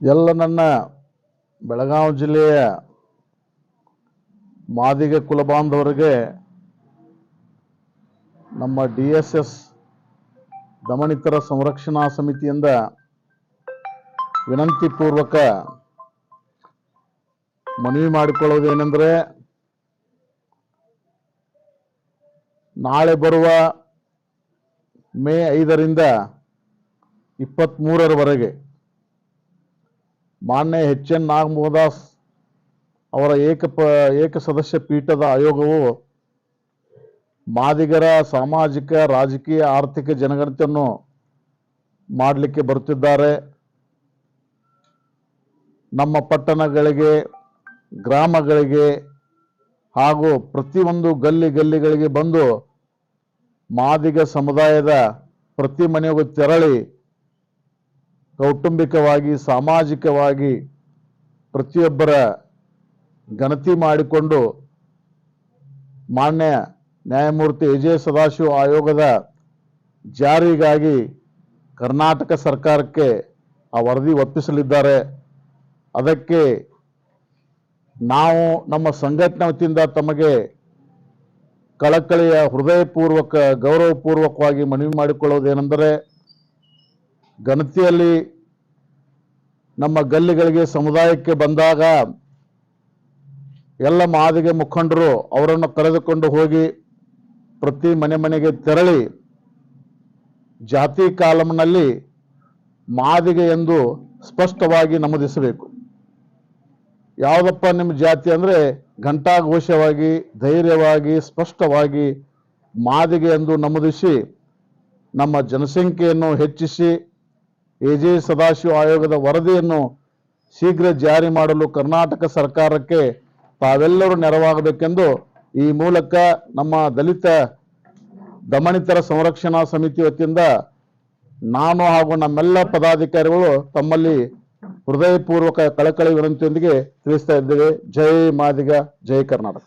ಎಲ್ಲ ನನ್ನ ಬೆಳಗಾವಿ ಜಿಲ್ಲೆಯ ಮಾದಿಗ ಕುಲಬಾಂಧವರಿಗೆ ನಮ್ಮ ಡಿ ಎಸ್ ಎಸ್ ದಮನಿತರ ಸಂರಕ್ಷಣಾ ಸಮಿತಿಯಿಂದ ವಿನಂತಿ ಪೂರ್ವಕ ಮನವಿ ಮಾಡಿಕೊಳ್ಳುವುದೇನೆಂದರೆ ನಾಳೆ ಬರುವ ಮೇ ಐದರಿಂದ ಇಪ್ಪತ್ತ್ಮೂರರವರೆಗೆ ಮಾನ್ಯ ಎಚ್ ಎನ್ ನಾಗಮೋಹದಾಸ್ ಅವರ ಏಕ ಏಕ ಸದಸ್ಯ ಪೀಠದ ಆಯೋಗವು ಮಾದಿಗರ ಸಾಮಾಜಿಕ, ರಾಜಕೀಯ, ಆರ್ಥಿಕ ಜನಗಣತಿಯನ್ನು ಮಾಡಲಿಕ್ಕೆ ಬರುತ್ತಿದ್ದಾರೆ. ನಮ್ಮ ಪಟ್ಟಣಗಳಿಗೆ, ಗ್ರಾಮಗಳಿಗೆ ಹಾಗೂ ಪ್ರತಿಯೊಂದು ಗಲ್ಲಿ ಗಲ್ಲಿಗಳಿಗೆ ಬಂದು ಮಾದಿಗ ಸಮುದಾಯದ ಪ್ರತಿ ಮನೆಗೂ ತೆರಳಿ ಕೌಟುಂಬಿಕವಾಗಿ, ಸಾಮಾಜಿಕವಾಗಿ ಪ್ರತಿಯೊಬ್ಬರ ಗಣತಿ ಮಾಡಿಕೊಂಡು ಮಾನ್ಯ ನ್ಯಾಯಮೂರ್ತಿ ವಿಜಯ ಸದಾಶಿವ ಆಯೋಗದ ಜಾರಿಗಾಗಿ ಕರ್ನಾಟಕ ಸರ್ಕಾರಕ್ಕೆ ಆ ವರದಿ ಒಪ್ಪಿಸಲಿದ್ದಾರೆ. ಅದಕ್ಕೆ ನಾವು ನಮ್ಮ ಸಂಘಟನೆ ವತಿಯಿಂದ ತಮಗೆ ಕಳಕಳಿಯ ಹೃದಯಪೂರ್ವಕ, ಗೌರವಪೂರ್ವಕವಾಗಿ ಮನವಿ ಮಾಡಿಕೊಳ್ಳುವುದೇನೆಂದರೆ ಗಣತಿಯಲ್ಲಿ ನಮ್ಮ ಗಲ್ಲಿಗಳಿಗೆ ಸಮುದಾಯಕ್ಕೆ ಬಂದಾಗ ಎಲ್ಲ ಮಾದಿಗೆ ಮುಖಂಡರು ಅವರನ್ನು ಕರೆದುಕೊಂಡು ಹೋಗಿ ಪ್ರತಿ ಮನೆ ಮನೆಗೆ ತೆರಳಿ ಜಾತಿ ಕಾಲಂನಲ್ಲಿ ಮಾದಿಗೆ ಎಂದು ಸ್ಪಷ್ಟವಾಗಿ ನಮೂದಿಸಬೇಕು. ಯಾವುದಪ್ಪ ನಿಮ್ಮ ಜಾತಿ ಅಂದರೆ ಘಂಟಾಘೋಷವಾಗಿ, ಧೈರ್ಯವಾಗಿ, ಸ್ಪಷ್ಟವಾಗಿ ಮಾದಿಗೆ ಎಂದು ನಮೂದಿಸಿ ನಮ್ಮ ಜನಸಂಖ್ಯೆಯನ್ನು ಹೆಚ್ಚಿಸಿ ಎ ಜೆ ಸದಾಶಿವ ಆಯೋಗದ ವರದಿಯನ್ನು ಶೀಘ್ರ ಜಾರಿ ಮಾಡಲು ಕರ್ನಾಟಕ ಸರ್ಕಾರಕ್ಕೆ ತಾವೆಲ್ಲರೂ ನೆರವಾಗಬೇಕೆಂದು ಈ ಮೂಲಕ ನಮ್ಮ ದಲಿತ ದಮನಿತರ ಸಂರಕ್ಷಣಾ ಸಮಿತಿ ವತಿಯಿಂದ ನಾನು ಹಾಗೂ ನಮ್ಮೆಲ್ಲ ಪದಾಧಿಕಾರಿಗಳು ತಮ್ಮಲ್ಲಿ ಹೃದಯಪೂರ್ವಕ ಕಳಕಳಿ ವಿನಂತಿಯೊಂದಿಗೆ ತಿಳಿಸ್ತಾ ಇದ್ದೇವೆ. ಜೈ ಮಾದಿಗ, ಜೈ ಕರ್ನಾಟಕ.